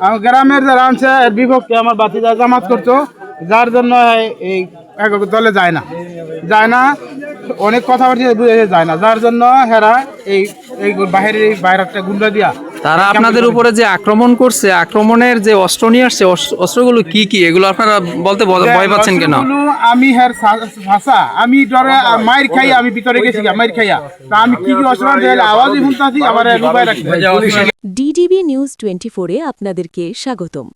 গ্রামের যারা আনছে, এর বিপক্ষে আমার বাতিজা জামাত করতো, যার জন্য এই- এক দলে যায় না। যায় না, অনেক কথাবার্তা বুঝে যায় না। যার জন্য হেরা এই এই বাহিরের একটা গুন্ডা দিয়া তারা আপনাদের উপরে যে আক্রমণ করছে আক্রমণের যে অস্ত্র নিয়ে আসছে অস্ত্রগুলো কি কি? এগুলো আপনারা বলতে ভয় পাচ্ছেন কেন? আমি হের ভাষা আমি ডরে মায়ের খাই আমি ভিতরে গেছি মায়ের খাইয়া। তা আমি কি কি অস্ত্র আওয়াজই শুনতেছি আমার লুকায় রাখতে ডিডিবি নিউজ টোয়েন্টি ফোরে আপনাদেরকে স্বাগতম।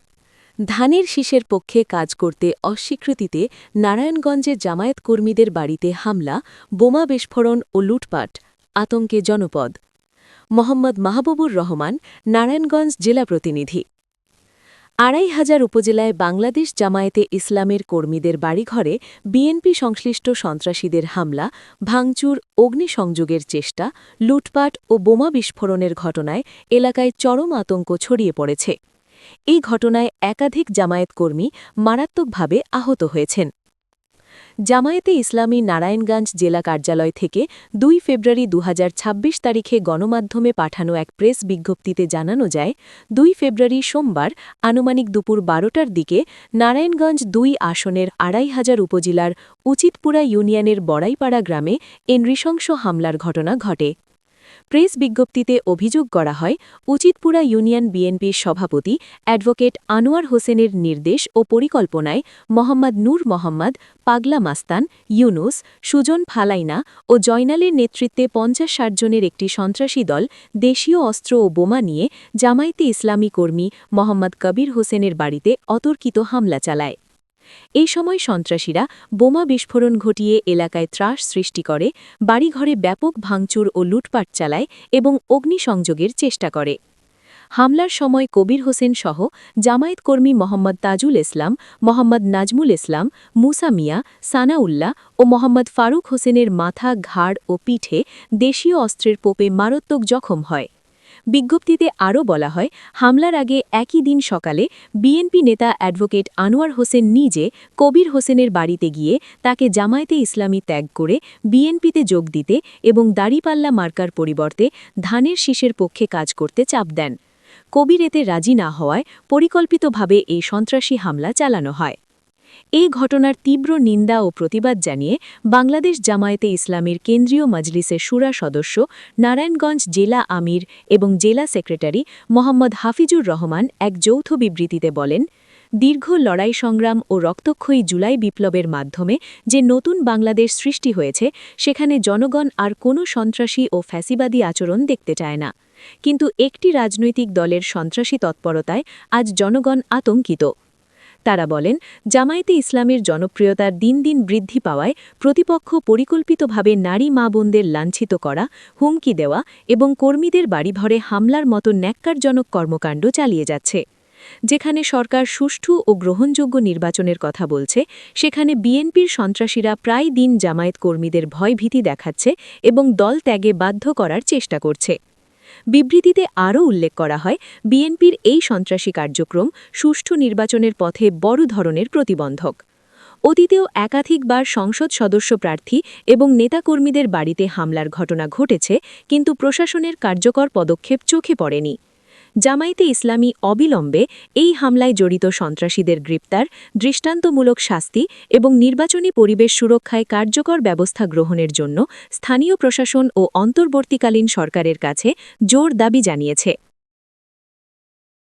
ধানের শীষের পক্ষে কাজ করতে অস্বীকৃতিতে নারায়ণগঞ্জে জামায়াত কর্মীদের বাড়িতে হামলা বোমা বিস্ফোরণ ও লুটপাট আতঙ্কে জনপদ। মোহাম্মদ মাহবুবুর রহমান, নারায়ণগঞ্জ জেলা প্রতিনিধি। আড়াই হাজার উপজেলায় বাংলাদেশ জামায়াতে ইসলামের কর্মীদের বাড়িঘরে বিএনপি সংশ্লিষ্ট সন্ত্রাসীদের হামলা, ভাঙচুর, অগ্নিসংযোগের চেষ্টা, লুটপাট ও বোমা বিস্ফোরণের ঘটনায় এলাকায় চরম আতঙ্ক ছড়িয়ে পড়েছে। এই ঘটনায় একাধিক জামায়াত কর্মী মারাত্মকভাবে আহত হয়েছেন। জামায়াতে ইসলামী নারায়ণগঞ্জ জেলা কার্যালয় থেকে দুই ফেব্রুয়ারি দুহাজার ছাব্বিশ তারিখে গণমাধ্যমে পাঠানো এক প্রেস বিজ্ঞপ্তিতে জানানো যায়, দুই ফেব্রুয়ারি সোমবার আনুমানিক দুপুর বারোটার দিকে নারায়ণগঞ্জ দুই আসনের আড়াই হাজার উপজেলার উচিতপুরা ইউনিয়নের বড়াইপাড়া গ্রামে এ নৃশংস হামলার ঘটনা ঘটে। প্রেস বিজ্ঞপ্তিতে অভিযোগ করা হয়, উচিতপুরা ইউনিয়ন বিএনপির সভাপতি অ্যাডভোকেট আনোয়ার হোসেনের নির্দেশ ও পরিকল্পনায় মোহাম্মদ নূর মোহাম্মদ, পাগলা মাস্তান, ইউনুস, সুজন ফালাইনা ও জয়নালের নেতৃত্বে পঞ্চাশ ষাট জনের একটি সন্ত্রাসী দল, দেশীয় অস্ত্র ও বোমা নিয়ে জামায়াতে ইসলামী কর্মী মোহাম্মদ কবির হোসেনের বাড়িতে অতর্কিত হামলা চালায়। এই সময় সন্ত্রাসীরা বোমা বিস্ফোরণ ঘটিয়ে এলাকায় ত্রাস সৃষ্টি করে, বাড়িঘরে ব্যাপক ভাঙচুর ও লুটপাট চালায় এবং অগ্নিসংযোগের চেষ্টা করে। হামলার সময় কবির হোসেন সহ জামায়াত কর্মী মোহাম্মদ তাজুল ইসলাম, মোহাম্মদ নাজমুল ইসলাম, মুসা মিয়া, সানাউল্লাহ ও মোহাম্মদ ফারুক হোসেনের মাথা, ঘাড় ও পিঠে দেশীয় অস্ত্রের পোপে মারাত্মক জখম হয়। বিজ্ঞপ্তিতে আরও বলা হয়, হামলার আগে একই দিন সকালে বিএনপি নেতা অ্যাডভোকেট আনোয়ার হোসেন নিজে কবির হোসেনের বাড়িতে গিয়ে তাকে জামায়াতে ইসলামী ত্যাগ করে বিএনপিতে যোগ দিতে এবং দাড়িপাল্লা মার্কার পরিবর্তে ধানের শীষের পক্ষে কাজ করতে চাপ দেন। কবির এতে রাজি না হওয়ায় পরিকল্পিতভাবে এই সন্ত্রাসী হামলা চালানো হয়। এই ঘটনার তীব্র নিন্দা ও প্রতিবাদ জানিয়ে বাংলাদেশ জামায়াতে ইসলামের কেন্দ্রীয় মজলিসের সুরা সদস্য নারায়ণগঞ্জ জেলা আমির এবং জেলা সেক্রেটারি মোহাম্মদ হাফিজুর রহমান এক যৌথ বিবৃতিতে বলেন, দীর্ঘ লড়াই সংগ্রাম ও রক্তক্ষয়ী জুলাই বিপ্লবের মাধ্যমে যে নতুন বাংলাদেশ সৃষ্টি হয়েছে, সেখানে জনগণ আর কোনো সন্ত্রাসী ও ফ্যাসিবাদী আচরণ দেখতে চায় না। কিন্তু একটি রাজনৈতিক দলের সন্ত্রাসী তৎপরতায় আজ জনগণ আতঙ্কিত। তারা বলেন, জামায়াতে ইসলামের জনপ্রিয়তার দিন দিন বৃদ্ধি পাওয়ায় প্রতিপক্ষ পরিকল্পিতভাবে নারী মা বোনদের লাঞ্ছিত করা, হুমকি দেওয়া এবং কর্মীদের বাড়িভরে হামলার মতো ন্যাক্কারজনক কর্মকাণ্ড চালিয়ে যাচ্ছে। যেখানে সরকার সুষ্ঠু ও গ্রহণযোগ্য নির্বাচনের কথা বলছে, সেখানে বিএনপির সন্ত্রাসীরা প্রায় দিন জামায়াত কর্মীদের ভয়ভীতি দেখাচ্ছে এবং দল ত্যাগে বাধ্য করার চেষ্টা করছে। বিবৃতিতে আরও উল্লেখ করা হয়, বিএনপির এই সন্ত্রাসী কার্যক্রম সুষ্ঠু নির্বাচনের পথে বড় ধরনের প্রতিবন্ধক। অতীতেও একাধিকবার সংসদ সদস্য প্রার্থী এবং নেতাকর্মীদের বাড়িতে হামলার ঘটনা ঘটেছে, কিন্তু প্রশাসনের কার্যকর পদক্ষেপ চোখে পড়েনি। জামায়াতে ইসলামী অবিলম্বে এই হামলায় জড়িত সন্ত্রাসীদের গ্রেপ্তার, দৃষ্টান্তমূলক শাস্তি এবং নির্বাচনী পরিবেশ সুরক্ষায় কার্যকর ব্যবস্থা গ্রহণের জন্য স্থানীয় প্রশাসন ও অন্তর্বর্তীকালীন সরকারের কাছে জোর দাবি জানিয়েছে।